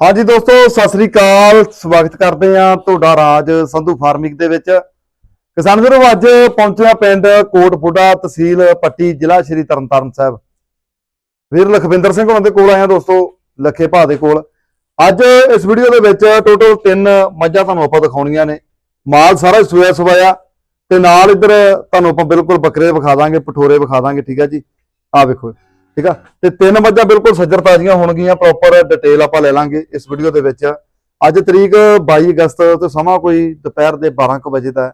ਹਾਂਜੀ ਦੋਸਤੋ, ਸਤਿ ਸ੍ਰੀ ਅਕਾਲ। ਸਵਾਗਤ ਕਰਦੇ ਆ ਤੁਹਾਡਾ ਰਾਜ ਸੰਧੂ ਫਾਰਮਿੰਗ ਦੇ ਵਿੱਚ। ਕਿਸਾਨ ਵੀਰੋ, ਅੱਜ ਪਹੁੰਚਿਆ ਪਿੰਡ ਕੋਟਪੁੱਡਾ ਤਹਿਸੀਲ ਪੱਟੀ, ਜ਼ਿਲ੍ਹਾ ਸ਼੍ਰੀ ਤਰਨਤਾਰਨ ਸਾਹਿਬ। ਵੀਰ ਲਖਵਿੰਦਰ ਸਿੰਘ ਉਹਨਾਂ ਦੇ ਕੋਲ ਆਇਆ ਦੋਸਤੋ, ਲੱਖੇ ਭਾ ਦੇ ਕੋਲ। ਅੱਜ ਇਸ ਵੀਡੀਓ ਦੇ ਵਿੱਚ ਟੋਟਲ ਤਿੰਨ ਮੱਝਾਂ ਤੁਹਾਨੂੰ ਆਪਾਂ ਦਿਖਾਉਣੀਆਂ ਨੇ। ਮਾਲ ਸਾਰਾ ਹੀ ਸੋਇਆ ਸਵਾਇਆ ਤੇ ਨਾਲ ਇੱਧਰ ਤੁਹਾਨੂੰ ਆਪਾਂ ਬਿਲਕੁਲ ਬੱਕਰੇ ਵਿਖਾ ਦਾਂਗੇ ਪਠੋਰੇ ਵਿਖਾ ਦਾਂਗੇ, ਠੀਕ ਹੈ ਜੀ? ਆ ਵੇਖੋ। ਠੀਕ ਆ? ਤੇ ਤਿੰਨ ਮੱਝਾਂ ਬਿਲਕੁਲ ਸੱਜਰ ਤਾਜ਼ੀਆਂ ਹੋਣਗੀਆਂ ਪ੍ਰੋਪਰ ਡਿਟੇਲ ਆਪਾਂ ਲੈ ਲਾਂਗੇ ਇਸ ਵੀਡੀਓ ਦੇ ਵਿੱਚ। ਅੱਜ ਤਰੀਕ 22 ਅਗਸਤ ਤੇ ਸਮਾਂ ਕੋਈ ਦੁਪਹਿਰ ਦੇ 12 ਕੁ ਵਜੇ ਦਾ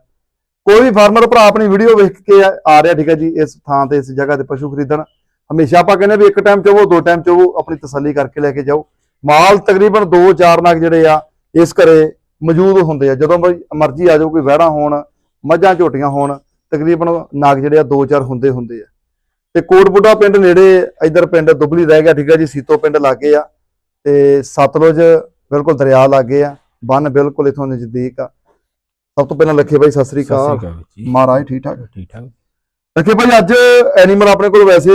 ਕੋਈ ਵੀ ਫਾਰਮਰ ਭਰਾ ਆਪਣੀ ਵੀਡੀਓ ਵੇਖ ਕੇ ਆ- ਰਿਹਾ, ਠੀਕ ਹੈ ਜੀ, ਇਸ ਥਾਂ ਤੇ, ਇਸ ਜਗ੍ਹਾ ਤੇ ਪਸ਼ੂ ਖਰੀਦਣ। ਹਮੇਸ਼ਾ ਆਪਾਂ ਕਹਿੰਦੇ ਵੀ ਇੱਕ ਟਾਈਮ ਚੋਵੋ ਦੋ ਟਾਈਮ ਚੋਵੋ ਆਪਣੀ ਤਸੱਲੀ ਕਰਕੇ ਲੈ ਕੇ ਜਾਓ। ਮਾਲ ਤਕਰੀਬਨ 2-4 ਨਗ ਜਿਹੜੇ ਆ, ਇਸ ਘਰੇ ਮੌਜੂਦ ਹੁੰਦੇ ਆ। ਜਦੋਂ ਮਰਜ਼ੀ ਆ ਜਾਓ, ਕੋਈ ਵਹਿੜਾ ਹੋਣ, ਮੱਝਾਂ ਝੋਟੀਆਂ ਹੋਣ, ਤਕਰੀਬਨ ਨਾਗ ਜਿਹੜੇ ਆ 2-4 ਹੁੰਦੇ ਹੁੰਦੇ ਆ। ਤੇ ਕੋਟਬੁੱਡਾ ਪਿੰਡ ਨੇੜੇ ਇਧਰ ਪਿੰਡ ਦੁਬਲੀ ਰਹਿ ਗਿਆ ਠੀਕ ਹੈ ਜੀ ਸੀਤੋ ਪਿੰਡ ਲਾਗੇ ਆ ਤੇ ਸਤਲੁਜ ਬਿਲਕੁਲ ਦਰਿਆ ਲਾਗੇ ਆ ਬੰਨ ਬਿਲਕੁਲ ਇਥੋਂ ਨਜ਼ਦੀਕ ਆ। ਸਭ ਤੋਂ ਪਹਿਲਾਂ ਲੱਖੇ ਬਾਈ ਸਤਿ ਸ੍ਰੀ ਅਕਾਲ। ਮਹਾਰਾਜ ਠੀਕ ਠਾਕ? ਠੀਕ ਠਾਕ। ਲੱਖੇ ਬਾਈ ਅੱਜ ਐਨੀਮਲ ਆਪਣੇ ਕੋਲ ਵੈਸੇ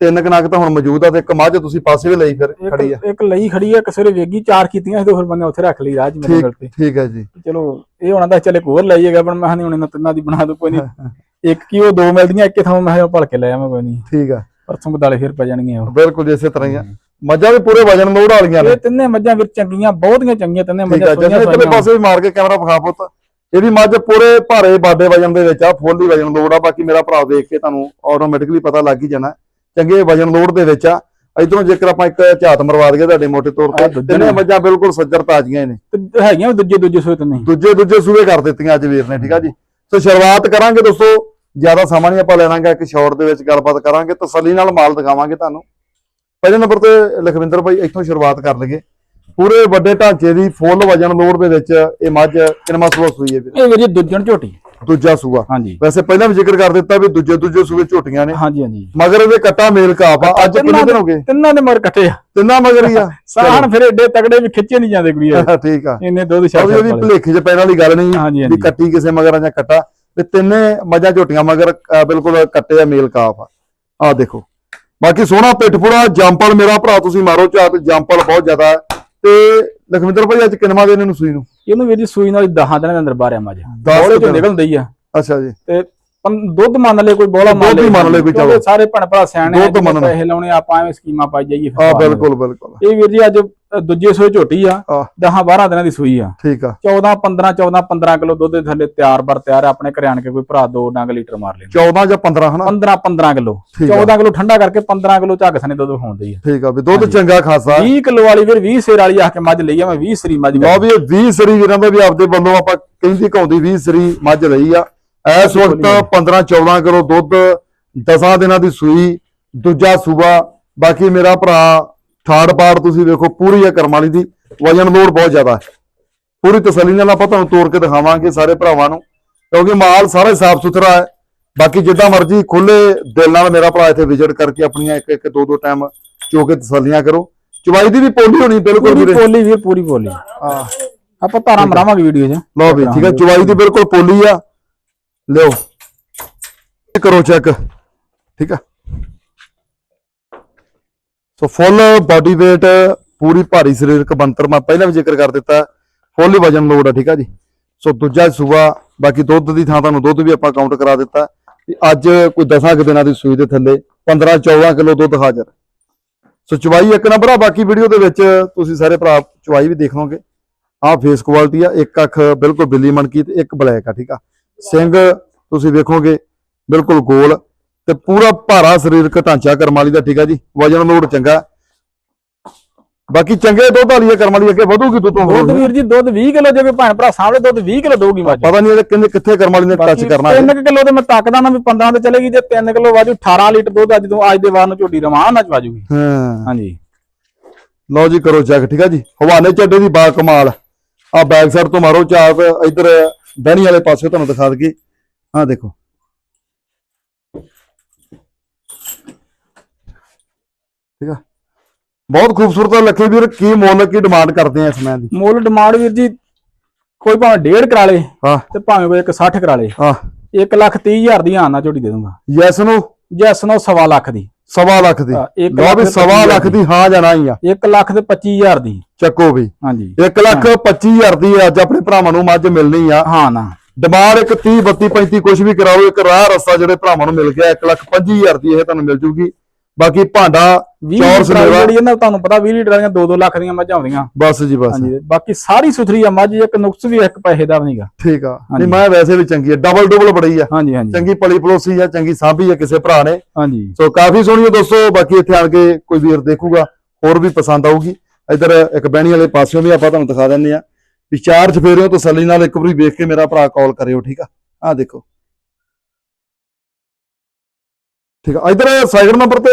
ਤਿੰਨ ਕਨਾਕ ਤਾਂ ਹੁਣ ਮੌਜੂਦ ਆ ਤੇ ਇੱਕ ਮੱਝ ਤੁਸੀਂ ਪਾਸੇ ਵੀ ਲਈ ਫਿਰ ਖੜੀ ਆ। ਇੱਕ ਇੱਕ ਲਈ ਖੜੀ ਆ ਕਿਸੇ ਵੇਗੀ ਚਾਰ ਕੀਤੀਆਂ ਸੀ ਤੇ ਫਿਰ ਬੰਦੇ ਉੱਥੇ ਰੱਖ ਲਈ ਰਾਜ ਮੇਰੇ ਠੀਕ ਕੋਲ ਤੇ। ਠੀਕ ਹੈ ਜੀ। ਚਲੋ ਇਹ ਹੋਣਾ ਦਾ ਚੱਲੇ ਹੋਰ ਲਈ ਜਾਏਗਾ ਪਰ ਮੈਂ ਨਹੀਂ ਹੁਣ ਇਹਨਾਂ ਤਿੰਨਾਂ ਦੀ ਬਣਾ ਦੋ ਕੋਈ ਨਹੀਂ ਇੱਕ ਕੀ ਉਹ ਦੋ ਮਿਲਦੀਆਂ ਇੱਕੇ ਥਾਂ ਮੈਂ ਕਿਹਾ ਭਲ ਕੇ ਲੈ ਆਵਾਂ ਕੋਈ ਨਹੀਂ। ਠੀਕ ਆ। ਪਰਸੋਂ ਬਦਾਲੇ ਫਿਰ ਪੈ ਜਾਣਗੀਆਂ ਉਹ। ਬਿਲਕੁਲ ਇਸੇ ਤਰ੍ਹਾਂ ਹੀ ਆ। ਮੱਝਾਂ ਵੀ ਪੂਰੇ ਵਜਨ ਲੋੜ ਵਾਲੀਆਂ ਨੇ। ਇਹ ਤਿੰਨੇ ਮੱਝਾਂ ਵਿੱਚ ਚੰਗੀਆਂ ਬਹੁਤੀਆਂ ਚੰਗੀਆਂ ਤਿੰਨੇ ਠੀਕ ਮੱਝਾਂ ਸੋਹਣੀਆਂ ਇਧਰਲੇ ਪਾਸੇ ਵੀ ਮਾਰ ਕੇ ਕੈਮਰਾ ਵਿਖਾ ਪੁੱਤ। ਇਹਦੀ ਮੱਝ ਪੂਰੇ ਭਾਰੇ ਬਾਡੇ ਵਜਨ ਦੇ ਵਿੱਚ ਆ ਫੁੱਲ ਹੀ ਵਜਨ ਲੋੜ ਆ। ਬਾਕੀ ਮੇਰਾ ਭਰਾ ਦੇਖ ਕੇ ਤੁਹਾਨੂੰ ਆਟੋਮੈਟਿਕਲੀ ਪਤਾ ਲੱਗ ਹੀ ਜਾਣਾ। ਚੰਗੇ ਵਜਨ ਲੋੜ ਦੇ ਵਿੱਚ ਆ। ਇਧਰੋਂ ਜੇਕਰ ਆਪਾਂ ਇੱਕ ਝਾਤ ਮਰਵਾ ਦਈਏ ਤੁਹਾਡੇ ਮੋਟੇ ਤੌਰ ਤੇ ਤਿੰਨੇ। ਮੱਝਾਂ ਬਿਲਕੁਲ ਸੱਜਰ ਤਾਜ਼ੀਆਂ ਨੇ। ਤੇ ਹੈਗੀਆਂ ਵੀ ਦੂਜੇ ਦੂਜੇ ਸੋਏ ਤਿੰਨੇ ਦੂਜੇ ਦੂਜੇ ਸੂਏ ਕਰ ਦਿੱਤੀਆਂ ਅੱਜ ਵੀਰ ਨੇ ਠੀਕ ਆ ਜੀ। ਸੋ ਸ਼ੁਰੂਆਤ ਕਰਾਂਗੇ ਦੋਸਤੋ। ਜ਼ਿਆਦਾ ਸਮਾਂ ਨਹੀਂ ਆਪਾਂ ਲੈਣਾਗਾ, ਇੱਕ ਸ਼ਾਰਟ ਦੇ ਵਿੱਚ ਗੱਲਬਾਤ ਕਰਾਂਗੇ, ਤਸੱਲੀ ਨਾਲ ਮਾਲ ਦਿਖਾਵਾਂਗੇ ਤੁਹਾਨੂੰ। ਪਹਿਲੇ ਨੰਬਰ ਤੇ ਲਖਵਿੰਦਰ ਭਾਈ, ਇੱਥੋਂ ਸ਼ੁਰੂਆਤ ਕਰ ਲਈਏ। ਪੂਰੇ ਵੱਡੇ ਢਾਂਚੇ ਦੀ ਫੁੱਲ ਵਜਨ ਲੋਡ ਦੇ ਵਿੱਚ ਇਹ ਮੱਝ ਕਿੰਨਵਾਂ ਸੂਆ ਸੂਈ ਹੈ ਵੀਰ? ਇਹ ਵੀਰ ਦੁੱਜਣ ਝੋਟੀ। ਦੂਜਾ ਸੂਆ। ਹਾਂਜੀ। ਵੈਸੇ ਪਹਿਲਾਂ ਵੀ ਜ਼ਿਕਰ ਕਰ ਦਿੱਤਾ ਵੀ ਦੂਜੇ ਦੂਜੇ ਸੂਏ ਝੋਟੀਆਂ ਨੇ। ਹਾਂਜੀ ਹਾਂਜੀ। ਮਗਰ ਇਹਦੇ ਕੱਟਾ ਮੇਲ ਕਾਪ ਆ। ਅੱਜ ਕਿੰਨੇ ਦਿਨ ਹੋ ਗਏ? ਤਿੰਨਾਂ ਦੇ ਮਰ ਇਕੱਠੇ ਆ। ਤਿੰਨਾਂ ਮਗਰ ਹੀ ਆ। ਸਾਹਣ ਫਿਰ ਏਡੇ ਤਗੜੇ ਵੀ ਖਿੱਚੇ ਨਹੀਂ ਜਾਂਦੇ ਕੁੜੀ ਇਹ। ਠੀਕ ਆ। ਇੰਨੇ ਦੁੱਧ ਛੱਡ ਉਹਦੀ ਭਲੇਖੇ 'ਚ ਪੈਣ ਵਾਲੀ ਗੱਲ ਨਹੀਂ ਵੀ ਕੱਟੀ ਕਿਸੇ ਮਗਰਾਂ ਜਾਂ ਕੱਟਾ। ਤੇ ਤਿੰਨੇ ਮੱਝਾਂ ਝੋਟੀਆਂ ਮਗਰ ਬਿਲਕੁਲ ਕੱਟੇ ਆ ਮੇਲ ਕਾਫ ਆ। ਆਹ ਦੇਖੋ। ਬਾਕੀ ਸੋਹਣਾ ਪਿੱਠਪੁੜਾ ਜੰਪਲ ਮੇਰਾ ਭਰਾ ਤੁਸੀਂ ਮਾਰੋ ਝਾਤ ਜੰਪਲ ਬਹੁਤ ਜ਼ਿਆਦਾ। ਤੇ ਲਖਵਿੰਦਰ ਭਾਈ ਅੱਜ ਕਿੰਨਵਾਂ ਦਿਨ ਇਹਨੂੰ ਸੂਈ ਨੂੰ? ਇਹਨੂੰ ਵੀਰ ਜੀ ਸੂਈ ਨਾਲ 10 ਦਿਨਾਂ ਦੇ ਅੰਦਰ ਬਾਰਿਆ ਮੱਝ ਬੋਲੇ ਦਿਨ। ਨਿਕਲਦੀ ਆ ਅੱਛਾ ਜੀ ਤੇ ਦੁੱਧ ਮੰਨ ਲੈ ਕੋਈ ਬੋਲਾ ਦੁੱਧ ਹੀ ਮੰਨ ਲਏ ਕੋਈ ਚਲੋ। ਸਾਰੇ ਭਣ ਭਰਾ ਸਿਆਣੇ ਦੁੱਧ। ਪੈਸੇ ਲਾਉਣੇ ਆਪਾਂ ਐਵੇਂ ਸਕੀਮਾਂ ਪਾਈ ਜਾਈਏ ਆ। ਬਿਲਕੁਲ ਬਿਲਕੁਲ ਇਹ ਵੀਰ ਜੀ ਅੱਜ ਦੂਜੇ ਸੂਏ ਝੋਟੀ ਆ ਆਹ। 10 12 ਦਿਨਾਂ ਦੀ ਸੂਈ ਆ। ਠੀਕ ਆ। 14 15 14 15 ਕਿਲੋ ਦੁੱਧ ਦੇ ਥੱਲੇ ਤਿਆਰ ਬਰ ਤਿਆਰ ਆ, ਆਪਣੇ ਘਰੇ ਆਣ ਕੇ ਕੋਈ ਭਰਾ ਦੋ ਡੰਗ ਲੀਟਰ ਮਾਰ ਲੈਂਦਾ। 14 ਜਾਂ 15 ਹਨਾ? 15 15 ਕਿਲੋ। ਠੀਕ ਆ। 14 ਕਿਲੋ ਠੰਡਾ ਕਰਕੇ 15 ਕਿਲੋ ਝੱਗ ਸਨੇ ਦੁੱਧ ਹੋਉਂਦੀ ਆ। ਠੀਕ ਆ ਵੀ ਦੁੱਧ ਚੰਗਾ ਖਾਸਾ। 20 ਕਿਲੋ ਵਾਲੀ ਵੀਰ 20 ਸੇਰ ਵਾਲੀ ਆ ਕੇ ਮੱਝ ਲਈ ਆ ਮੈਂ 20 ਸਰੀ ਮੱਝ ਲਓ ਵੀ ਇਹ 20 ਸਰੀ ਵੀਰਾਂ ਦਾ ਵੀ ਆਪਦੇ ਵੱਲੋਂ ਆਪਾਂ ਕਹਿੰਦੀ ਘਾਉਂਦੀ 20 ਸਰੀ ਮੱਝ ਲਈ ਆ। ਇਸ ਵਕਤ 15 14 ਕਿਲੋ ਦੁੱਧ 10 ਦਿਨਾਂ ਦੀ ਸੂਈ ਦੂਜਾ ਸੂਬਾ ਬਾਕੀ ਮੇਰਾ ਭਰਾ ਥਾੜ ਪਾੜ ਤੁਸੀਂ ਵੇਖੋ ਪੂਰੀ ਆ ਕਰਮ ਵਾਲੀ ਦੀ ਵਜਨ ਲੋਡ ਬਹੁਤ ਜ਼ਿਆਦਾ ਹੈ। ਪੂਰੀ ਤਸੱਲੀ ਨਾਲ ਆਪਾਂ ਤੁਹਾਨੂੰ ਤੋੜ ਕੇ ਦਿਖਾਵਾਂਗੇ ਸਾਰੇ ਭਰਾਵਾਂ ਨੂੰ ਕਿਉਂਕਿ ਮਾਲ ਸਾਰਾ ਸਾਫ਼ ਸੁਥਰਾ ਹੈ। ਬਾਕੀ ਜਿੱਦਾਂ ਮਰਜ਼ੀ ਖੁੱਲੇ ਦਿਲ ਨਾਲ ਮੇਰਾ ਭਰਾ ਇੱਥੇ ਵਿਜ਼ਿਟ ਕਰਕੇ ਆਪਣੀਆਂ ਇੱਕ ਇੱਕ ਦੋ ਦੋ ਟਾਈਮ ਚੋ ਕੇ ਤਸੱਲੀਆਂ ਕਰੋ। ਚਵਾਈ ਦੀ ਵੀ ਪੋਲੀ ਹੋਣੀ ਬਿਲਕੁਲ ਪੂਰੀ ਪੋਲੀ ਵੀਰ ਪੂਰੀ ਪੋਲੀ। ਹਾਂ। ਆਪਾਂ ਧਾਰਾਂ ਮਰਾਵਾਂਗੇ ਵੀਡੀਓ 'ਚ। ਲਓ ਵੀ ਠੀਕ ਹੈ ਚਵਾਈ ਦੀ ਬਿਲਕੁਲ ਪੋਲੀ ਆ। ਲਿਓ। ਕਰੋ ਚੈੱਕ ਠੀਕ ਆ। ਸੋ ਫੁੱਲ ਬਾਡੀ weight, ਪੂਰੀ ਭਾਰੀ ਸਰੀਰਕ ਬਣਤਰ ਮੈਂ ਪਹਿਲਾਂ ਵੀ ਜ਼ਿਕਰ ਕਰ ਦਿੱਤਾ। ਫੁੱਲ ਵਜਨ ਲੋਡ ਆ, ਠੀਕ ਆ ਜੀ? ਸੋ ਦੂਜਾ ਸੂਆ, ਬਾਕੀ ਦੁੱਧ ਦੀ ਥਾਂ ਤੁਹਾਨੂੰ ਦੁੱਧ ਵੀ ਆਪਾਂ ਕਾਊਂਟ ਕਰਾ ਦਿੱਤਾ। ਵੀ ਅੱਜ ਕੋਈ 10 ਕੁ ਦਿਨਾਂ ਦੀ ਸੂਈ ਦੇ ਥੱਲੇ 15 14 ਕਿਲੋ ਦੁੱਧ ਹਾਜ਼ਰ। ਸੋ ਚਵਾਈ ਇੱਕ ਨੰਬਰ ਆ, ਬਾਕੀ ਵੀਡੀਓ ਦੇ ਵਿੱਚ ਤੁਸੀਂ ਸਾਰੇ ਭਰਾ ਚਵਾਈ ਵੀ ਦੇਖ ਲਓਗੇ। ਆਹ ਫੇਸ ਕੁਆਲਿਟੀ ਆ, ਇੱਕ ਅੱਖ ਬਿਲਕੁਲ ਬਿੱਲੀ ਮਣਕੀ ਤੇ ਇੱਕ ਬਲੈਕ ਆ, ਠੀਕ ਆ? ਸਿੰਘ ਤੁਸੀਂ ਵੇਖੋਗੇ, ਬਿਲਕੁਲ ਗੋਲ। ਤੇ ਪੂਰਾ ਭਾਰਾ ਸਰੀਰਕ ਢਾਂਚਾ ਕਰਮ ਵਾਲੀ ਦਾ ਠੀਕ ਆ ਜੀ? ਵਜਨ ਲੋਡ ਚੰਗਾ। ਬਾਕੀ ਚੰਗੇ ਦੁੱਧ ਵਾਲੀ ਆ ਕਰਮ ਵਾਲੀ ਅੱਗੇ ਵਧੂਗੀ ਦੁੱਧ ਤੋਂ ਦੁੱਧ ਵੀਰ ਜੀ ਦੁੱਧ 20 ਕਿਲੋ ਜੇ ਕੋਈ ਭੈਣ ਭਰਾ ਸਾਹਮਣੇ ਦੁੱਧ 20 ਕਿਲੋ ਦਊਗੀ ਮੱਝ ਪਤਾ ਨਹੀਂ ਇਹਦੇ ਕਿੰਨੇ ਕਿੱਥੇ ਕਰਮ ਵਾਲੀ ਨੇ ਟੱਚ ਕਰਨਾ ਹੈ 3 ਕਿਲੋ ਤੇ ਮੈਂ ਤੱਕਦਾ ਨਾ ਵੀ 15 ਤੇ ਚਲੇਗੀ ਜੇ 3 ਕਿਲੋ ਵਾਜੂ 18 ਲੀਟਰ ਦੁੱਧ ਅੱਜ ਤੋਂ ਅੱਜ ਦੇ ਵਾਰ ਨੂੰ ਝੋਟੀ ਰਮਾਨ ਨਾਲ ਚਵਾਜੂਗੀ ਹਾਂ। ਹਾਂਜੀ। ਲਓ ਜੀ ਕਰੋ ਚੈੱਕ ਠੀਕ ਆ ਜੀ? ਹਵਾਨੇ ਚੱਡੇ ਦੀ ਬਾ ਕਮਾਲ। ਆ ਬੈਕ ਸਾਈਡ ਤੋਂ ਮਾਰੋ ਚਾਪ ਇੱਧਰ ਬਹਿਣੀ ਵਾਲੇ ਪਾਸੇ ਤੁਹਾਨੂੰ ਦਿਖਾ ਦਈਏ। ਆ ਦੇਖੋ। ਠੀਕ ਆ? ਬਹੁਤ ਖੂਬਸੂਰਤ ਆ ਲੱਖੇ ਵੀਰ ਕੀ ਮੁੱਲ ਕੀ ਡਿਮਾਂਡ ਕਰਦੇ ਆ ਇਸ ਮੈਂ ਦੀ? ਮੁੱਲ ਡਿਮਾਂਡ ਵੀਰ ਜੀ ਕੋਈ ਭਾਵੇਂ ਡੇਢ ਕਰਾ ਲੇ ਹਾਂ। ਤੇ ਭਾਵੇਂ ਕੋਈ 60 ਕਰਾ ਲੇ। ਹਾਂ। 1 ਲੱਖ 30 ਹਜ਼ਾਰ ਦੀ ਆਨਾ ਝੋਟੀ ਦੇ ਦੂੰਗਾ ਯੈਸ ਨੂੰ? ਜੈਸ ਨੂੰ ਸਵਾ ਲੱਖ ਦੀ। ਸਵਾ ਲੱਖ ਦੀ। ਲੱਖ ਵੀ ਸਵਾ ਲੱਖ ਦੀ ਹਾਂ ਜਾਣਾ ਹੀ ਆ? 1 ਲੱਖ ਤੇ 25000 ਦੀ। ਚੱਕੋ ਵੀ। ਹਾਂਜੀ। 1 ਲੱਖ 25000 ਦੀ ਅੱਜ ਆਪਣੇ ਭਰਾਵਾਂ ਨੂੰ ਮੱਝ ਮਿਲਣੀ ਆ। ਹਾਂ ਨਾ। ਡਿਮਾਂਡ ਇੱਕ 30 32 35 ਕੁਝ ਵੀ ਕਰਾਓ ਇੱਕ ਰਾਹ ਰਸਤਾ ਜਿਹੜੇ ਭਰਾਵਾਂ ਨੂੰ ਮਿਲ ਗਿਆ 1 ਲੱਖ 25000 ਦੀ ਇਹ ਤੁਹਾਨੂੰ ਮਿਲ ਜੂਗੀ। ਬਾਕੀ ਭਾਂਡਾ 20 ਚੌਰ ਸਨੇਵਾ ਜਿਹੜੀ ਇਹਨਾਂ ਤੁਹਾਨੂੰ ਪਤਾ 20 ਲੀਟਰ ਦੀਆਂ 2-2 ਲੱਖ ਦੀਆਂ ਮੱਝਾਂ ਆਉਂਦੀਆਂ। ਬਸ ਜੀ ਬਸ। ਹਾਂਜੀ ਬਾਕੀ ਸਾਰੀ ਸੁਥਰੀ ਆ ਮੱਝ ਇੱਕ ਨੁਕਸ ਵੀ ਇੱਕ ਪੈਸੇ ਦਾ ਨਹੀਂਗਾ ਠੀਕ ਆ। ਨਹੀਂ ਮੈਂ ਵੈਸੇ ਵੀ ਚੰਗੀ ਆ ਡਬਲ ਡਬਲ ਬੜੀ ਆ। ਹਾਂਜੀ ਹਾਂਜੀ। ਚੰਗੀ ਪਲੀ ਪਲੋਸੀ ਆ ਚੰਗੀ ਸਾਂਭੀ ਆ ਕਿਸੇ ਭਰਾ ਨੇ। ਹਾਂਜੀ। ਸੋ ਕਾਫੀ ਸੋਹਣੀ ਆ ਦੋਸਤੋ ਬਾਕੀ ਇੱਥੇ ਆਣ ਕੇ ਕੋਈ ਵੀਰ ਦੇਖੂਗਾ ਹੋਰ ਵੀ ਪਸੰਦ ਆਊਗੀ। ਇੱਧਰ ਇੱਕ ਬਹਿਣੀ ਵਾਲੇ ਪਾਸਿਓਂ ਵੀ ਆਪਾਂ ਤੁਹਾਨੂੰ ਦਿਖਾ ਦਿੰਨੇ ਆ ਵੀ ਚਾਰ ਚਫੇਰਿਓ ਤਸੱਲੀ ਨਾਲ ਇੱਕ ਵਾਰੀ ਵੇਖ ਕੇ ਮੇਰਾ ਭਰਾ ਕਾਲ ਕਰਿਓ ਠੀਕ ਆ? ਆ ਦੇਖੋ। ਠੀਕ ਆ ਇੱਧਰ ਸਾਈਡ ਨੰਬਰ ਤੇ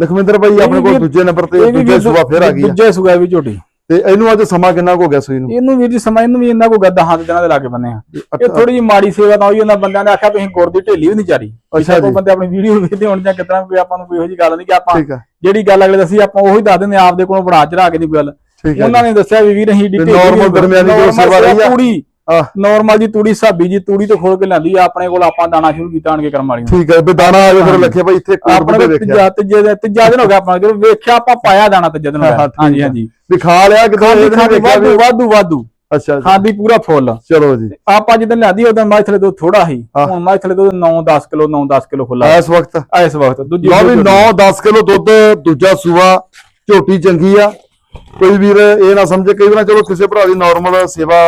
ਲਖਵਿੰਦਰ ਭਾਈ ਆਪਣੇ ਕੋਲ ਦੂਜੇ ਨੰਬਰ ਤੇ ਦੂਜੇ ਸੂਆ ਫੇਰ ਆ ਗਈ ਦੂਜੇ ਸੂਆ ਵੀ ਝੋਟੀ। ਤੇ ਇਹਨੂੰ ਅੱਜ ਸਮਾਂ ਕਿੰਨਾ ਕੁ ਗਿਆ ਸੂਈ ਨੂੰ? ਇਹਨੂੰ ਵੀਰ ਜੀ ਸਮਾਂ ਇਹਨੂੰ ਵੀ ਇੰਨਾ ਕੋ ਗੱਦਾ ਹੱਥ ਦਿਨਾਂ ਦੇ ਲਾਗੇ ਬੰਨੇ ਆ। ਇਹ ਥੋੜੀ ਜਿਹੀ ਮਾੜੀ ਸੇਵਾ ਤਾਂ ਹੋਈ ਉਹਨਾਂ ਬੰਦਿਆਂ ਨੇ ਆਖਿਆ ਤੁਸੀਂ ਗੁੜ ਦੀ ਢੇਲੀ ਵੀ ਨਹੀਂ ਚਾਰੀ। ਅੱਛਾ ਜੀ। ਬੰਦੇ ਆਪਣੀ ਵੀਡੀਓ ਵੇਖਦੇ ਹੋਣ ਜਾਂ ਕਿਤਨਾ ਕੋਈ ਆਪਾਂ ਨੂੰ ਕੋਈ ਇਹੋ ਜਿਹੀ ਗੱਲ ਨਹੀਂ ਕਿ ਆਪਾਂ ਜਿਹੜੀ ਗੱਲ ਅਗਲੇ ਦੱਸੀ ਆਪਾਂ ਉਹੀ ਦੱਸ ਦਿੰਦੇ ਆਪਦੇ ਕੋਲੋਂ ਬਣਾ ਚੜਾ ਕੇ ਦੀ ਗੱਲ। ਉਹਨਾਂ ਨੇ ਦੱਸਿਆ ਵੀ ਵੀਰ ਅਸੀਂ ਢੇਲੀ normal ਦਰਮਿਆਨੀ ਜੋ ਸੇਵਾ ਰਹੀ ਆ। ਪੂਰੀ। ਨਾਰਮਲ ਜੀ ਤੂੜੀ ਸਾਬੀ ਜੀ ਤੂੜੀ ਤੋਂ ਖੋਲ ਕੇ ਲੈਂਦੀ ਆ ਆਪਣੇ ਕੋਲ ਆਪਾਂ ਦਾਣਾ ਸ਼ੁਰੂ ਕੀਤਾ ਆਣ ਕੇ ਕਰਮ ਵਾਲੀਆਂ ਠੀਕ ਹੈ ਵੀ ਦਾਣਾ ਆ ਗਿਆ ਫਿਰ ਲੱਖੇ ਭਾਈ ਇੱਥੇ ਆਪਣੇ ਕੋਲ ਵੇਖਿਆ। ਤੀਜਾ ਤੀਜੇ ਤੀਜਾ ਦਿਨ ਹੋ ਗਿਆ ਆਪਾਂ ਜਦੋਂ ਵੇਖਿਆ ਆਪਾਂ ਪਾਇਆ ਦਾਣਾ ਤੀਜੇ ਦਿਨ ਹਾਂਜੀ। ਹਾਂਜੀ। ਵੀ ਖਾ ਲਿਆ ਵੀ ਵਾਧੂ ਵਾਧੂ ਵਾਧੂ। ਅੱਛਾ ਜੀ। ਖਾਂਦੀ ਪੂਰਾ ਫੁੱਲ। ਚਲੋ ਜੀ। ਆਪਾਂ ਜਦੋਂ ਲਿਆਂਦੀ ਉਦੋਂ ਮਾਝ ਥਲੇ ਦੁੱਧ ਥੋੜਾ ਹਾਂ। ਹੁਣ ਮਾਝ ਥਲੇ ਦੁੱਧ 9-10 ਕਿਲੋ 9-10 ਕਿਲੋ ਖੁੱਲਾ ਇਸ ਵਕਤ। ਇਸ ਵਕਤ ਦੂਜੀ ਲਓ ਵੀ ਝੋਟੀ। 9-10 ਕਿਲੋ ਦੁੱਧ ਦੂਜਾ ਸੂਆ ਝੋਟੀ ਚੰਗੀ ਆ। ਕੋਈ ਵੀਰ ਇਹ ਨਾ ਸਮਝੇ ਕਈ ਵਾਰ ਚਲੋ ਕਿਸੇ ਭਰਾ ਦੀ ਨਾਰਮਲ ਸੇਵਾ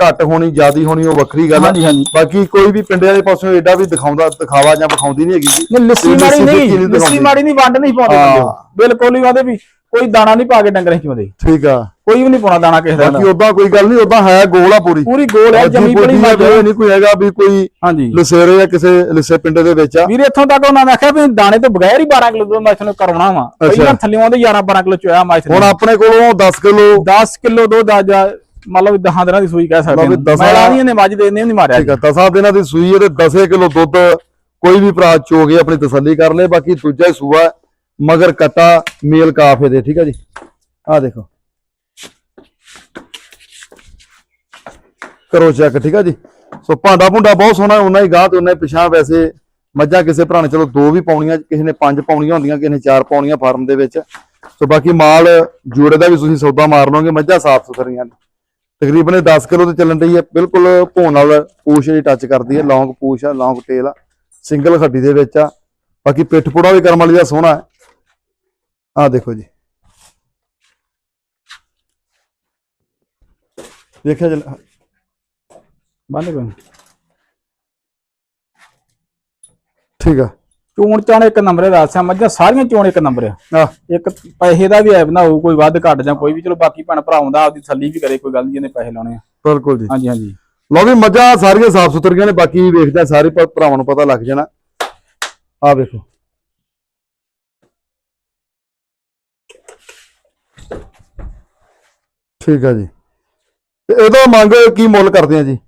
ਘੱਟ ਹੋਣੀ ਜ਼ਿਆਦੀ ਹੋਣੀ ਉਹ ਵੱਖਰੀ ਗੱਲ ਆ। ਹਾਂਜੀ ਹਾਂਜੀ। ਬਾਕੀ ਕੋਈ ਵੀ ਪਿੰਡੇ ਵਾਲੇ ਪਾਸੋਂ ਐਡਾ ਵੀ ਦਿਖਾਉਂਦਾ ਦਿਖਾਵਾ ਜਾਂ ਵਿਖਾਉਂਦੀ ਨਹੀਂ ਹੈਗੀ ਜੀ। ਨਹੀਂ ਲੱਸੀ ਲੱਸੀ ਮਾੜੀ ਸੁੱਕੀ ਨਹੀਂ ਨਹੀਂ ਲੱਸੀ ਦਿਖਾਉਂਦੀ। ਮਾੜੀ ਨਹੀਂ ਵੰਡ ਨਹੀਂ ਪਾਉਂਦੇ ਹਾਂ। ਬੰਦੇ। ਉਹ। ਬਿਲਕੁਲ ਹੀ ਆਦੇ ਵੀ ਕੋਈ ਦਾਣਾ ਨਹੀਂ ਪਾ ਕੇ ਡੰਗਰ ਚ ਚੋਂਦੇ ਠੀਕ ਆ। ਕੋਈ ਵੀ ਨਹੀਂ ਪਾਉਣਾ ਦਾਣਾ ਕਿਸੇ ਦਾ। ਬਾਕੀ ਉਦਾਂ ਕੋਈ ਗੱਲ ਨਹੀਂ ਉਦਾਂ ਹੈ ਗੋਲ ਆ ਪੂਰੀ। ਪੂਰੀ ਗੋਲ ਹੈ ਜਮੀ ਬੜੀ ਮੱਝ ਇਹ ਨਹੀਂ ਕੋਈ ਹੈਗਾ ਵੀ ਕੋਈ ਹਾਂਜੀ। ਲਸੇਰੇ ਜਾਂ ਕਿਸੇ ਲਿਸੇ ਪਿੰਡ ਦੇ ਵਿੱਚ ਆ। ਵੀਰ ਇੱਥੋਂ ਤੱਕ ਉਹਨਾਂ ਨੇ ਆਖਿਆ ਵੀ ਦਾਣੇ ਤੋਂ ਬਗੈਰ ਹੀ 12 ਕਿਲੋ ਦੁੱਧ ਮੈਥੋਂ ਕਰਾਉਣਾ ਵਾ। ਪਹਿਲਾਂ ਥੱਲਿਓਂ ਦੇ 11 12 ਕਿਲੋ ਚੋਇਆ ਮੈਥ ਹੁਣ ਆਪਣੇ ਕੋਲੋਂ 10 ਕਿਲੋ 10 ਕਿਲੋ ਦੁੱਧ ਅੱਜ ਮੰਨ ਲਓ 10 ਦਿਨਾਂ ਦੀ ਸੂਈ ਕਹਿ ਸਕਦੇ ਹਾਂ। ਦਸਾਂ- ਮੈਂ ਨਹੀਂ ਇਹਨੇ ਮੱਝ ਦੇ ਇਹਨੇ ਨਹੀਂ ਮਾਰਿਆ ਠੀਕ ਆ ਦਸਾਂ ਦਿਨਾਂ ਦੀ ਸੂਈ ਹੈ ਤੇ 10 ਕਿਲੋ ਦੁੱਧ ਕੋਈ ਵੀ ਭਰਾ ਚੋ ਕੇ ਆਪਣੀ ਤਸੱਲੀ ਕਰ ਲੇ ਬਾਕੀ ਦੂਜਾ ਸੂਆ ਮਗਰ ਕਟਾ ਮੇਲ ਕਾਫੇ ਦੇ ਠੀਕ ਆ ਜੀ? ਆ ਦੇਖੋ। ਕਰੋ ਚੈੱਕ ਠੀਕ ਆ ਜੀ? ਸੋ ਭਾਂਡਾ ਭੁੰਡਾ ਬਹੁਤ ਸੋਹਣਾ ਉਹਨਾਂ ਹੀ ਗਾਹ ਤੇ ਉਹਨਾਂ ਹੀ ਪਿਛਾਂ ਵੈਸੇ ਮੱਝਾਂ ਕਿਸੇ ਭਰਾ ਨੇ ਚਲੋ ਦੋ ਵੀ ਪਾਉਣੀਆਂ ਕਿਸੇ ਨੇ ਪੰਜ ਪਾਉਣੀਆਂ ਹੁੰਦੀਆਂ ਕਿਸੇ ਨੇ ਚਾਰ ਪਾਉਣੀਆਂ ਫਾਰਮ ਦੇ ਵਿੱਚ। ਸੋ ਬਾਕੀ ਮਾਲ ਜੋੜੇ ਦਾ ਵੀ ਤੁਸੀਂ ਸੌਦਾ ਮਾਰ ਲਓਗੇ ਮੱਝਾਂ ਸਾਫ਼ ਸੁਥਰੀਆਂ ਨੇ। ਤਕਰੀਬਨ ਇਹ 10 ਕਿਲੋ ਤੇ ਚੱਲਣ ਰਹੀ ਹੈ। ਬਿਲਕੁਲ ਭੋਣ ਨਾਲ ਪੂਛ ਜਿਹੜੀ ਟੱਚ ਕਰਦੀ ਹੈ ਲੌਂਗ ਪੂਛ ਆ ਲੌਂਗ ਟੇਲ ਆ ਸਿੰਗਲ ਹੱਡੀ ਦੇ ਵਿੱਚ ਆ। ਬਾਕੀ ਪਿੱਠ ਪੁੜਾ ਵੀ ਕਰਮ ਵਾਲੀ ਦਾ ਸੋਹਣਾ ਹੈ। ਆ ਦੇਖੋ ਜੀ। ਦੇਖਿਆ ਜੀ ਬੰਦ ਕੋਈ ਠੀਕ ਆ। ਚੋਣ ਚਾਣ ਇੱਕ ਨੰਬਰ ਹੈ ਰਾਸਿਆ ਮੱਝਾਂ ਸਾਰੀਆਂ ਚੋਣ ਇੱਕ ਨੰਬਰ ਆ ਆ ਇੱਕ ਪੈਸੇ ਦਾ ਵੀ ਨਾ ਹੋਊ ਕੋਈ ਵੱਧ ਘੱਟ ਜਾਂ ਕੋਈ ਵੀ ਚਲੋ ਬਾਕੀ ਭੈਣ ਭਰਾ ਆਉਂਦਾ ਆਪਦੀ ਥੱਲੀ ਵੀ ਕਰੇ ਕੋਈ ਗੱਲ ਨਹੀਂ ਜਿਹਨੇ ਪੈਸੇ ਲਾਉਣੇ ਆ। ਬਿਲਕੁਲ ਜੀ। ਹਾਂਜੀ ਹਾਂਜੀ। ਲਓ ਵੀ ਮੱਝਾਂ ਸਾਰੀਆਂ ਸਾਫ਼ ਸੁਥਰੀਆਂ ਨੇ ਬਾਕੀ ਵੇਖਦੇ ਸਾਰੇ ਭਰਾ- ਭਰਾਵਾਂ ਨੂੰ ਪਤਾ ਲੱਗ ਜਾਣਾ। ਆ ਵੇਖੋ। ਠੀਕ ਆ ਜੀ। ਤੇ ਇਹਦਾ ਮੰਗ ਕੀ ਮੁੱਲ ਕਰਦੇ ਆ ਜੀ?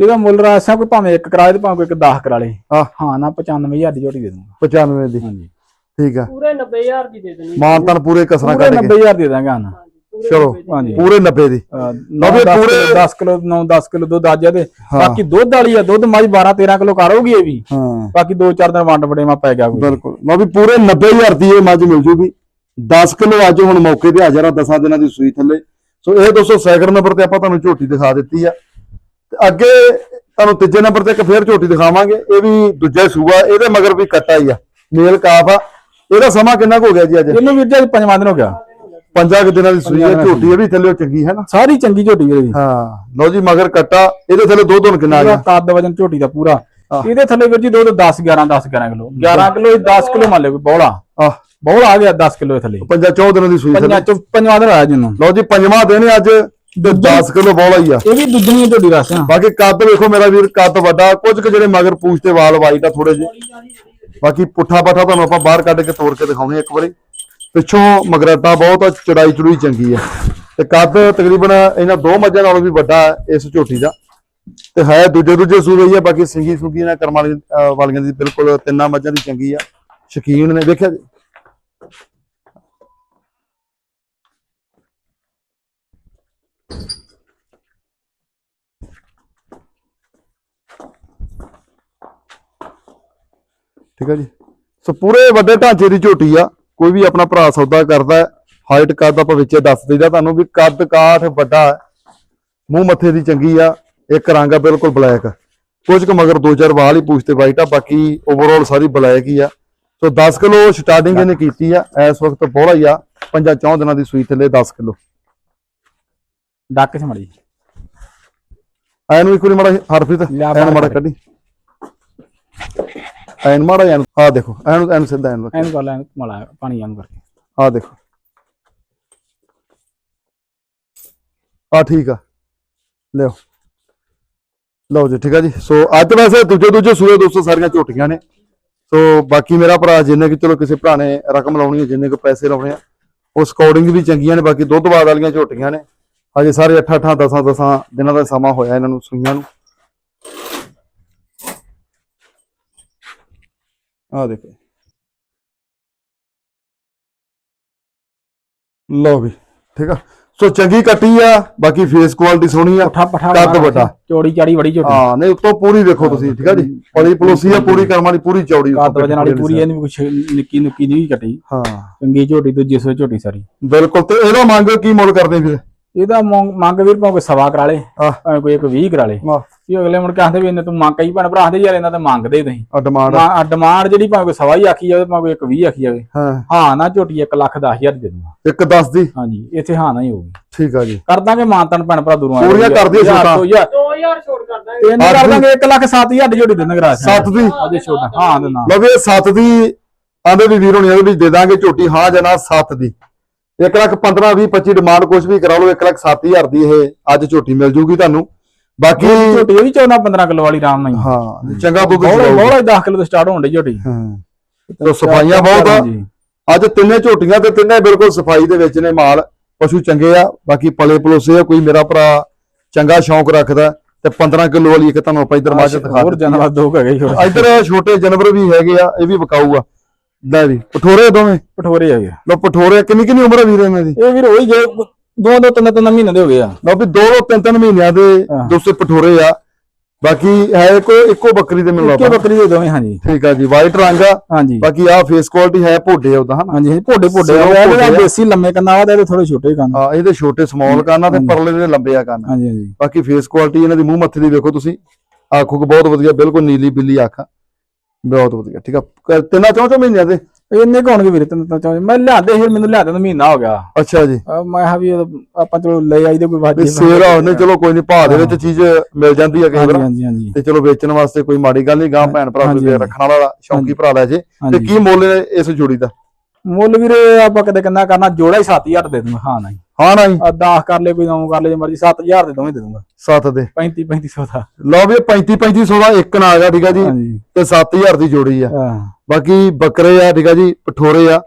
ਇਹਦਾ ਮੁੱਲ ਰਾਸਿਆ ਕੋਈ ਭਾਵੇਂ ਇੱਕ ਕਰਾ ਦੇ ਭਾਵੇਂ ਕੋਈ ਇੱਕ 10 ਕਰਾ ਲੇ। ਆ ਹਾਂ ਨਾ 95000 ਦੀ ਝੋਟੀ ਦੇ ਦੂੰਗਾ। 95 ਦੀ। ਹਾਂਜੀ। ਠੀਕ ਆ। ਪੂਰੇ 90000 ਦੀ ਦੇ ਦੇਣੀ। ਮਾਨਤਨ ਪੂਰੇ ਕਸਰਾਂ ਪੂਰੇ ਕੱਢ ਕੇ। 90000 ਦੇ ਦਾਂਗਾ ਹਾਂ। ਚਲੋ। 90 ਦੀ। ਹਾਂਜੀ। ਪੂਰੇ 90 ਦੀ। ਨੌ ਵੀ ਪੂਰੇ ਪੂਰੇ- 10 ਕਿਲੋ 9 10 ਕਿਲੋ ਦੁੱਧ ਇਹਦੇ ਹਾਂ। ਬਾਕੀ ਦੁੱਧ ਵਾਲੀ ਆ ਦੁੱਧ ਮੱਝ 12 13 ਕਿਲੋ ਕਰੋਗੀ ਇਹ ਵੀ। ਹਾਂ। ਬਾਕੀ 2-4 ਦਿਨ ਵੰਡ ਵਡੇਵਾ ਪੈ ਗਿਆ ਕੋਈ। ਬਿਲਕੁਲ। ਲਓ ਵੀ ਪੂਰੇ 90000 ਦੀ ਇਹ ਮੱਝ ਮਿਲ ਜੂਗੀ 10 ਕਿਲੋ ਅੱਜ ਹੁਣ ਮੌਕੇ ਤੇ ਆ 10 ਦਿਨਾਂ ਦੀ ਸੂਈ ਥੱਲੇ। ਸੋ ਇਹ ਦੋਸਤੋ ਸੈਕਿੰਡ ਨੰਬਰ ਤੇ ਆਪਾਂ ਤੁਹਾਨੂੰ ਝੋਟੀ ਦਿਖਾ ਦਿੱਤੀ ਆ। ਤੇ ਅੱਗੇ ਤੁਹਾਨੂੰ ਤੀਜੇ ਨੰਬਰ ਤੇ ਇੱਕ ਫੇਰ ਝੋਟੀ ਦਿਖਾਵਾਂਗੇ ਇਹ ਵੀ ਦੂਜਾ ਸੂਆ ਇਹਦੇ ਮਗਰ ਵੀ ਕੱਟਾ ਹੀ ਆ ਮੇਲ ਕਾਫ ਆ। ਇਹਦਾ ਸਮਾਂ ਕਿੰਨਾ ਕੁ ਹੋ ਗਿਆ ਜੀ ਅੱਜ? ਇਹਨੂੰ ਵੀਰ ਜੀ ਅੱਜ ਪੰਜਵਾਂ ਦਿਨ ਹੋ ਗਿਆ। ਪੰਜਾਂ ਕੁ ਦਿਨਾਂ ਦੀ ਸੂਈ ਦਿਨਾਂ ਝੋਟੀ ਇਹ ਵੀ ਥੱਲੇ ਚੰਗੀ ਹੈ ਨਾ? ਸਾਰੀ ਚੰਗੀ ਝੋਟੀ ਵੀਰ ਦੀ ਹਾਂ ਲਓ ਜੀ ਮਗਰ ਕੱਟਾ ਇਹਦੇ ਥੱਲੇ ਦੋ ਦੋ ਕਿੰਨਾ ਆ ਗਿਆ? ਕੱਦ ਵਜਨ ਝੋਟੀ ਦਾ ਪੂਰਾ। ਇਹਦੇ ਥੱਲੇ ਵੀਰ ਜੀ ਦੁੱਧ 10 11 10 11 ਕਿਲੋ। 11 ਕਿਲੋ 10 ਕਿਲੋ ਮੰਨ ਲਿਓ ਕੋਈ ਬੌਲਾ। ਆਹ। ਬੌਲਾ ਆ ਗਿਆ 10 ਕਿਲੋ ਥੱਲੇ। ਪੰਜਾਂ ਚੌ ਦਿਨਾਂ ਦੀ ਸੂਈ ਥੱਲੇ। ਪੰਜਾਂ ਚ ਪੰਜਵਾਂ ਦਿਨ ਆਇਆ ਜਿੰਨੂੰ ਲਓ ਜੀ ਪੰਜਵਾਂ ਦਿਨ ਹੈ ਅੱਜ। ਤੇ 10 ਕਿਲੋ ਬੋਲਾ ਹੀ ਆ। ਇਹ ਵੀ ਦੁੱਧਣੀ ਝੋਟੀ ਰਾਸਿਆ ਬਾਕੀ ਕੱਦ ਵੇਖੋ ਮੇਰਾ ਵੀਰ ਕੱਦ ਵੱਡਾ ਕੁਝ ਕੁ ਜਿਹੜੇ ਮਗਰ ਪੂਛ ਤੇ ਵਾਲ ਵਾਈਟ ਆ ਥੋੜੇ ਜਿਹੇ। ਬਾਕੀ ਪੁੱਠਾ ਪੱਠਾ ਤੁਹਾਨੂੰ ਆਪਾਂ ਬਾਹਰ ਕੱਢ ਕੇ ਤੋੜ ਕੇ ਦਿਖਾਉਣੇ ਇੱਕ ਵਾਰੀ। ਪਿੱਛੋਂ ਮਗਰਾਟਾ ਬਹੁਤ ਆ, ਚੜਾਈ ਚੜੂਈ ਚੰਗੀ ਆ। ਤੇ ਕੱਦ ਤਕਰੀਬਨ ਇਹਨਾਂ ਦੋ ਮੱਝਾਂ ਨਾਲੋਂ ਵੀ ਵੱਡਾ ਇਸ ਝੋਟੀ ਦਾ। ਤੇ ਹੈ ਦੂਜੇ ਦੂਜੇ ਸੂਬੇ ਆ ਬਾਕੀ ਸਿੰਗੀ ਸੁੰਗੀ ਨਾਲ ਕਰਮ ਵਾਲੀਆਂ ਦੀ ਬਿਲਕੁਲ ਤਿੰਨਾਂ ਮੱਝਾਂ ਦੀ ਚੰਗੀ ਆ। ਸ਼ਕੀਨ ਨੇ ਵੇਖਿਆ ਠੀਕ ਹੈ ਜੀ। ਸੋ ਪੂਰੇ ਵੱਡੇ ਢਾਂਚੇ ਦੀ ਝੋਟੀ ਆ ਕੋਈ ਵੀ ਆਪਣਾ ਭਰਾ ਸੌਦਾ ਕਰਦਾ ਹਾਈਟ ਕੱਦ ਆਪਾਂ ਵਿੱਚੇ ਦੱਸ ਦਈਦਾ ਤੁਹਾਨੂੰ ਵੀ ਕੱਦ ਕਾਠ ਵੱਡਾ ਮੂੰਹ ਮੱਥੇ ਦੀ ਚੰਗੀ ਆ ਇੱਕ ਰੰਗ ਆ ਬਿਲਕੁਲ ਬਲੈਕ ਕੁਝ ਕੁ ਮਗਰ ਦੋ ਚਾਰ ਵਾਲ ਹੀ ਪੂਛਤੇ ਵਾਈਟ ਆ ਬਾਕੀ ਓਵਰਆਲ ਸਾਰੀ ਬਲੈਕ ਹੀ ਆ। ਸੋ 10 ਕਿਲੋ ਸਟਾਰਟਿੰਗ ਇਹਨੇ ਕੀਤੀ ਆ ਇਸ ਵਕਤ ਬੋਲਾ ਹੀ ਆ ਪੰਜਾਂ ਚੌਂ ਦਿਨਾਂ ਦੀ ਸੂਈ ਥੱਲੇ 10 ਕਿਲੋ। ਡੱਕ ਚ ਮੜੀ ਐਨ ਵੀ ਕੋਈ ਮੜਾ ਹਰਫੀਤ ਐਨ ਮੜਾ ਕੱਢ। ਐਨ ਮੜਾ ਐਨ ਆ ਦੇਖੋ ਐਨ ਐਨ ਸਿੱਧਾ ਐਨ ਐਨੂੰ ਕਰ ਲੈ ਮਲਾ ਪਾਣੀ ਆਨ ਕਰਕੇ। ਆ ਦੇਖੋ। ਆ ਠੀਕ ਆ। ਲਿਓ ਲਓ ਜੀ ਠੀਕ ਆ ਜੀ। ਸੋ ਅੱਜ ਵੈਸੇ ਦੂਜੇ ਦੂਜੇ ਸੂਏ ਦੋਸਤੋ ਸਾਰੀਆਂ ਝੋਟੀਆਂ ਨੇ। ਸੋ ਬਾਕੀ ਮੇਰਾ ਭਰਾ ਜਿੰਨੇ ਕਿ ਚਲੋ ਕਿਸੇ ਭਰਾ ਨੇ ਰਕਮ ਲਾਉਣੀ ਹੈ ਜਿੰਨੇ ਕੋ ਪੈਸੇ ਲਾਉਣੇ ਆ ਉਸ ਅਕੋਰਡਿੰਗ ਵੀ ਚੰਗੀਆਂ ਨੇ। ਬਾਕੀ ਦੁੱਧ ਬਾਦ ਵਾਲੀਆਂ ਝੋਟੀਆਂ ਨੇ। ਹਜੇ ਸਾਰੇ 8 8 10 10 ਦਿਨਾਂ ਦਾ ਸਮਾਂ ਹੋਇਆ ਇਹਨਾਂ ਨੂੰ ਸੂਈਆਂ ਨੂੰ। ਆ ਦੇਖੋ। ਲਓ ਵੀ ਠੀਕ ਆ। ਸੋ ਚੰਗੀ ਕੱਟੀ ਆ ਬਾਕੀ ਫੇਸ ਕੁਆਲਿਟੀ ਸੋਹਣੀ ਆ। ਪੁੱਠਾ ਪਠਾ ਕੱਦ ਵੱਡਾ। ਚੌੜੀ ਚਾੜੀ ਬੜੀ ਝੋਟੀ ਹਾਂ ਨਹੀਂ ਉੱਤੋਂ ਪੂਰੀ ਦੇਖੋ ਤੁਸੀਂ ਠੀਕ ਆ ਜੀ? ਪਲੀ ਪਲੋਸੀ ਆ ਪੂਰੀ ਕਰਮਾਂ ਦੀ ਪੂਰੀ ਚੌੜੀ ਕੱਦ ਵਜਨ ਵਾਲੀ ਪੂਰੀ ਇਹਨੇ ਵੀ ਕੁਛ ਨਿੱਕੀ ਨੁੱਕੀ ਨਹੀਂ ਕੱਟੀ। ਹਾਂ। ਚੰਗੀ ਝੋਟੀ ਦੂਜੀ ਸੋ ਝੋਟੀ ਸਾਰੀ। ਬਿਲਕੁਲ ਤੇ ਇਹਦਾ ਮੰਗ ਕੀ ਮੁੱਲ ਕਰਦੇ ਫਿਰ ਇਹਦਾ ਮੰਗ ਮੰਗ ਵੀਰ ਭਾਵੇਂ ਕੋਈ ਸਵਾ ਕਰਾ ਲੇ ਆਹ। ਭਾਵੇਂ ਕੋਈ ਇੱਕ 20 ਕਰਾ ਲੇ। ਵਾਹ। ਵੀ ਅਗਲੇ ਮੁੜ ਕੇ ਆਖਦੇ ਵੀ ਇਹਨੇ ਤੂੰ ਮੰਗ ਕਈ ਭੈਣ ਭਰਾ ਆਖਦੇ ਯਾਰ ਇਹਨਾਂ ਤੇ ਮੰਗਦੇ ਤੁਸੀਂ। ਆ। ਡਿਮਾਂਡ ਡਿਮਾਂਡ ਜਿਹੜੀ ਭਾਵੇਂ ਕੋਈ ਸਵਾ ਹੀ ਆਖੀ ਜਾਵੇ ਭਾਵੇਂ ਕੋਈ ਇੱਕ 20 ਆਖੀ ਜਾਵੇ। ਹਾਂ। ਹਾਂ ਨਾ ਝੋਟੀ 1 ਲੱਖ 10000 ਦੇ ਦੂੰਗਾ ਇੱਕ 10 ਦੀ? ਹਾਂਜੀ ਇੱਥੇ ਹਾਂ ਨਾ ਹੀ ਹੋਊਗੀ। ਠੀਕ ਆ ਜੀ। ਕਰ ਦਾਂਗੇ ਮਾਨਤਨ ਭੈਣ ਭਰਾ ਦੂਰੋਂ ਪੂਰੀਆਂ ਕਰ ਦਿਓ ਛੋਟਾ। 2000 ਛੋੜ ਕਰ ਦਾਂਗੇ ਇਹਨੇ ਕਰ ਦਾਂਗੇ 1 ਲੱਖ 7000 ਦੀ ਝੋਟੀ ਦੇ ਦਾਂਗੇ ਰਾਜ 7 ਦੀ। ਅਜੇ ਛੋਟਾ। ਹਾਂ ਦੇ ਨਾਲ ਲਓ ਵੀ 7 ਦੀ ਆਂਦੇ ਵੀ ਵੀਰ ਹੋਣੀ ਉਹਦੇ ਵਿੱਚ ਦੇ ਦਾਂਗੇ ਝੋਟੀ ਹਾਂ ਜਨਾ 7 ਦੀ। 1 ਲੱਖ 15 20 25 ਡਿਮਾਂਡ ਕੁਝ ਵੀ ਕਰਾ ਲਓ 1 ਲੱਖ 7000 ਦੀ ਇਹ ਅੱਜ ਝੋਟੀ ਮਿਲ ਜੂਗੀ ਤੁਹਾਨੂੰ। ਬਾਕੀ ਝੋਟੀ ਵੀ 14 15 ਕਿਲੋ ਵਾਲੀ ਆਰਾਮ ਨਾਲ ਹੀ। ਚੰਗਾ ਦੁੱਧ ਬਹੁਤ। ਬਹੁਤ 10 ਕਿਲੋ ਤੋਂ ਸਟਾਰਟ ਹੋਣ ਡਈ ਝੋਟੀ। ਹਾਂ। ਤੇ ਸਫਾਈਆਂ ਬਹੁਤ ਆ। ਅੱਜ ਤਿੰਨੇ ਝੋਟੀਆਂ ਤੇ ਤਿੰਨੇ ਬਿਲਕੁਲ ਸਫ਼ਾਈ ਦੇ ਵਿੱਚ ਨੇ ਮਾਲ। ਪਸ਼ੂ ਚੰਗੇ ਆ ਬਾਕੀ ਪਲੇ ਪਲੋਸੇ ਆ ਕੋਈ ਮੇਰਾ ਭਰਾ ਚੰਗਾ ਸ਼ੌਂਕ ਰੱਖਦਾ। ਤੇ 15 ਕਿਲੋ ਵਾਲੀ ਇੱਕ ਤੁਹਾਨੂੰ ਆਪਾਂ ਇਧਰ ਮਾਝ ਦਿਖਾ ਹੋਰ ਜਾਨਵਰ ਦੋ ਹੈਗੇ ਆ। ਇੱਧਰ ਛੋਟੇ ਜਾਨਵਰ ਵੀ ਹੈਗੇ ਆ ਇਹ ਵੀ ਵਿਕਾਊ ਆ। ਲੈ ਵੀ ਪਠੋਰੇ ਦੋਵੇਂ? ਪਠੋਰੇ ਹੈਗੇ ਲੋ ਪਠੋਰੇ ਕਿੰਨੀ ਕਿੰਨੀ ਉਮਰ ਆ ਵੀਰੇ ਇਹਨਾਂ ਦੀ ਇਹ ਵੀਰ ਹੋਈ ਗਏ ਦੋ ਦੋ ਤਿੰਨ ਤਿੰਨ ਮਹੀਨੇ ਦੇ ਹੋ ਗਏ ਆ। ਲੋ ਵੀ ਦੋ ਦੋ ਤਿੰਨ ਤਿੰਨ ਮਹੀਨਿਆਂ ਦੇ ਹਾਂ। ਦੋਸਤੇ ਪਠੋਰੇ ਆ। ਬਾਕੀ ਹੈ ਇੱਕੋ ਇੱਕੋ ਬੱਕਰੀ ਦੇ ਮਿਲਣਾ ਇੱਕੇ ਬੱਕਰੀ ਦੇ ਦੋਵੇਂ ਹਾਂਜੀ। ਠੀਕ ਆ ਜੀ ਵਾਈਟ ਰੰਗ ਆ। ਹਾਂਜੀ। ਬਾਕੀ ਆ ਫੇਸ ਕੁਆਲਿਟੀ ਹੈ ਭੋਡੇ ਉਹਦਾ ਹਨਾ? ਹਾਂਜੀ ਹਾਂਜੀ, ਭੋਡੇ ਭੋਡੇ ਸਿਰੋਂ ਆ। ਭੋਡੇ ਇਹਦੇ ਆ। ਦੇਸੀ ਲੰਮੇ ਕੰਨਾਂ ਵਾਦੇ ਇਹਦੇ ਥੋੜੇ ਛੋਟੇ ਕੰਨ। ਆ ਇਹਦੇ ਛੋਟੇ ਸਮਾਲ ਕਾਨਾਂ ਤੇ ਹਾਂਜੀ। ਪਰਲੇ ਦੇ ਲੰਬੇ ਆ ਕੰਨ। ਹਾਂਜੀ ਹਾਂਜੀ। ਬਾਕੀ ਫੇਸ ਕੁਆਲਿਟੀ ਇਹਨਾਂ ਦੀ ਮੂੰਹ ਮੱਥੇ ਦੀ ਵੇਖੋ ਤੁਸੀਂ। ਅੱਖ ਉੱਖ ਬਹੁਤ ਵਧੀਆ ਬਿਲਕੁਲ ਨੀਲੀ ਬਿੱਲੀ ਅੱਖ ਆ। ਬਹੁਤ ਵਧੀਆ ਠੀਕ ਆ। ਕ- ਤਿੰਨਾਂ ਚੌਂ ਚੌਂ ਮਹੀਨਿਆਂ ਦੇ? ਇੰਨੇ ਕੁ ਹੋਣਗੇ ਵੀਰੇ ਤਿੰਨ ਚਾਰ ਮੈਂ ਲਿਆਂਦੇ ਸੀ ਮੈਨੂੰ ਲਿਆਂਦੇ ਨੂੰ ਮਹੀਨਾ ਹੋ ਗਿਆ। ਅੱਛਾ ਜੀ। ਅਹ ਮੈਂ ਕਿਹਾ ਵੀ ਉਦੋਂ ਆਪਾਂ ਚਲੋ ਲੈ ਆਈਦੇ ਕੋਈ ਵੀ ਵਾਜੀ ਸੇਰਾ ਉਹਨੇ ਚਲੋ ਕੋਈ ਨਹੀਂ ਭਾਅ ਦੇ ਵਿੱਚ ਚੀਜ਼ ਮਿਲ ਜਾਂਦੀ ਹੈ ਕਈ ਹਾਂਜੀ ਵਾਰ। ਹਾਂਜੀ ਹਾਂਜੀ ਤੇ ਚਲੋ ਵੇਚਣ ਵਾਸਤੇ ਕੋਈ ਮਾੜੀ ਗੱਲ ਨਹੀਂ ਗਾਂ ਭੈਣ ਭਰਾ ਹਾਂਜੀ, ਕੋਈ ਹਾਂਜੀ। ਰੱਖਣ ਵਾਲਾ ਸ਼ੌਂਕੀ ਭਰਾ ਲੈ ਜੇ। ਤੇ ਹਾਂਜੀ। ਕੀ ਮੁੱਲ ਇਸ ਜੋੜੀ ਦਾ? ਮੁੱਲ ਵੀਰੇ ਆਪਾਂ ਕਦੇ ਕਿੰਨਾ ਕਰਨਾ ਜੋੜਾ ਹੀ 7000 ਦੇ ਦੂੰਗਾ ਹਾਂ ਨਹੀਂ। ਹਾਂ ਨਾ ਜੀ। ਆ 10 ਕਰ ਲੈ ਕੋਈ 9 ਕਰ ਲੈ ਜੇ ਮਰਜ਼ੀ 7000 ਦੇ ਦੋਵੇਂ ਦੇ ਦੂੰਗਾ। ਸੱਤ ਦੇ। 35 3500 ਦਾ। ਲਓ ਵੀ 35 3500 ਦਾ ਇੱਕ ਨਾ ਆ ਗਿਆ ਠੀਕ ਆ ਜੀ। ਤੇ 7000 ਦੀ ਜੋੜੀ ਆ। ਬਾਕੀ ਬੱਕਰੇ ਆ ਠੀਕ ਆ ਜੀ ਪਠੋਰੇ ਆ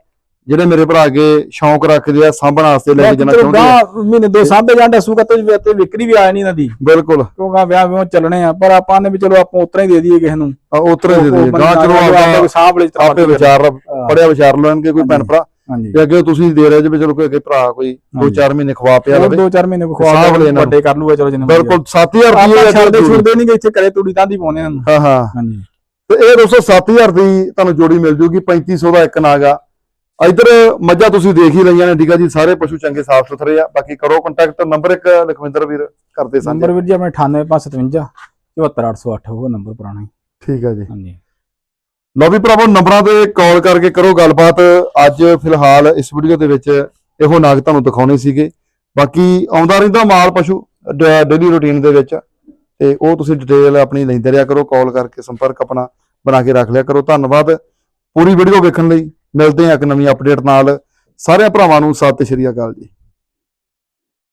ਜਿਹੜੇ ਮੇਰੇ ਭਰਾ ਅੱਗੇ ਸ਼ੌਂਕ ਰੱਖਦੇ ਆ ਸਾਂਭਣ ਵਾਸਤੇ ਲੈ ਕੇ ਜਾਣਾ ਚਾਹੁੰਦੇ ਆ। ਮਹੀਨੇ ਦੋ ਸਾਂਭੇ ਜਾਂਦੇ ਸੂਕਾ ਤੇ ਤੇ ਵਿਕਰੀ ਵੀ ਆ ਨਹੀਂ ਇਹਨਾਂ ਦੀ। ਬਿਲਕੁਲ। ਕਿਉਂਕਿ ਵਿਆਹ ਵਿਆਹ ਚੱਲਣੇ ਆ ਪਰ ਆਪਾਂ ਨੇ ਵੀ ਚਲੋ ਆਪਾਂ ਉਤਰਾ ਹੀ ਦੇ ਦਈਏ ਕਿਸੇ ਨੂੰ। ਉਤਰੇ ਦੇ ਦੇ ਗਾਂ ਚਲੋ ਆਪਾਂ ਲੈ ਆਪੇ ਵਿਚਾਰ ਪੜਿਆ ਵਿਚਾਰ ਲੈਣਗੇ ਕੋਈ ਭੈਣ ਭਰਾ। ਹਾਂਜੀ। ਤੇ ਅੱਗੇ ਤੁਸੀਂ ਦੇ ਰਹੇ ਜੇ ਵੀ ਚਲੋ ਕੋਈ ਅੱਗੇ ਭਰਾ ਕੋਈ 2-4 ਮਹੀਨੇ ਖਵਾ ਪਿਆ ਲਵੇ। ਦੋ ਚਾਰ ਮਹੀਨੇ ਕੋ ਖਵਾ ਲੈਣਾ। ਵੱਡੇ ਕਰ ਲੂਗਾ ਚਲੋ ਜਿੰਨੇ ਬਿਲਕੁਲ 7000 ਆਪਾਂ ਰੁਪਏ ਛੱਡਦੇ ਛੁੱਟਦੇ ਨਹੀਂ ਇੱਥੇ ਕਰੇ ਤੂੜੀ ਤਾਂ ਦੀ ਪਾਉਂਦੇ ਨੂੰ ਹਾਂ ਹਾਂ। ਹਾਂਜੀ। ਤੇ ਇਹ ਦੋਸਤੋ 7000 ਦੀ ਤੁਹਾਨੂੰ ਜੋੜੀ ਮਿਲ ਜੂਗੀ 3500 ਦਾ ਇੱਕ ਨਾਗਾ। ਇਧਰ ਮੱਝਾਂ ਤੁਸੀਂ ਦੇਖ ਹੀ ਲਈਆਂ ਨੇ ਠੀਕ ਆ ਜੀ ਸਾਰੇ ਪਸ਼ੂ ਚੰਗੇ ਸਾਫ਼ ਸੁਥਰੇ ਆ। ਬਾਕੀ ਕਰੋ ਕੰਟੈਕਟ ਨੰਬਰ ਇੱਕ ਲਖਵਿੰਦਰ ਵੀਰ ਕਰਦੇ ਸਾਂਝੇ। ਨੰਬਰ ਵੀਰ ਜੀ ਆਪਣੇ 98557 74808 ਉਹ ਨੰਬਰ ਪੁਰਾਣਾ ਹੀ। ਠੀਕ ਆ ਜੀ। ਹਾਂਜੀ। ਲਓ ਵੀ ਭਰਾਵੋ, ਨੰਬਰਾਂ ਤੇ ਕਾਲ ਕਰਕੇ ਕਰੋ ਗੱਲਬਾਤ। ਅੱਜ ਫਿਲਹਾਲ ਇਸ ਵੀਡੀਓ ਦੇ ਵਿੱਚ ਇਹੋ ਨਾਗ ਤੁਹਾਨੂੰ ਦਿਖਾਉਣੇ ਸੀਗੇ। ਬਾਕੀ ਆਉਂਦਾ ਰਹਿੰਦਾ ਮਾਲ ਪਸ਼ੂ ਡੇਲੀ ਰੁਟੀਨ ਦੇ ਵਿੱਚ। ਤੇ ਉਹ ਤੁਸੀਂ ਡਿਟੇਲ ਆਪਣੀ ਲੈਂਦੇ ਰਿਹਾ ਕਰੋ ਕਾਲ ਕਰਕੇ ਸੰਪਰਕ ਆਪਣਾ ਬਣਾ ਕੇ ਰੱਖ ਲਿਆ ਕਰੋ। ਧੰਨਵਾਦ ਪੂਰੀ ਵੀਡੀਓ ਵੇਖਣ ਲਈ। ਮਿਲਦੇ ਹਾਂ ਇੱਕ ਨਵੀਂ ਅਪਡੇਟ ਨਾਲ। ਸਾਰਿਆਂ ਭਰਾਵਾਂ ਨੂੰ ਸਤਿ ਸ਼੍ਰੀ ਅਕਾਲ ਜੀ।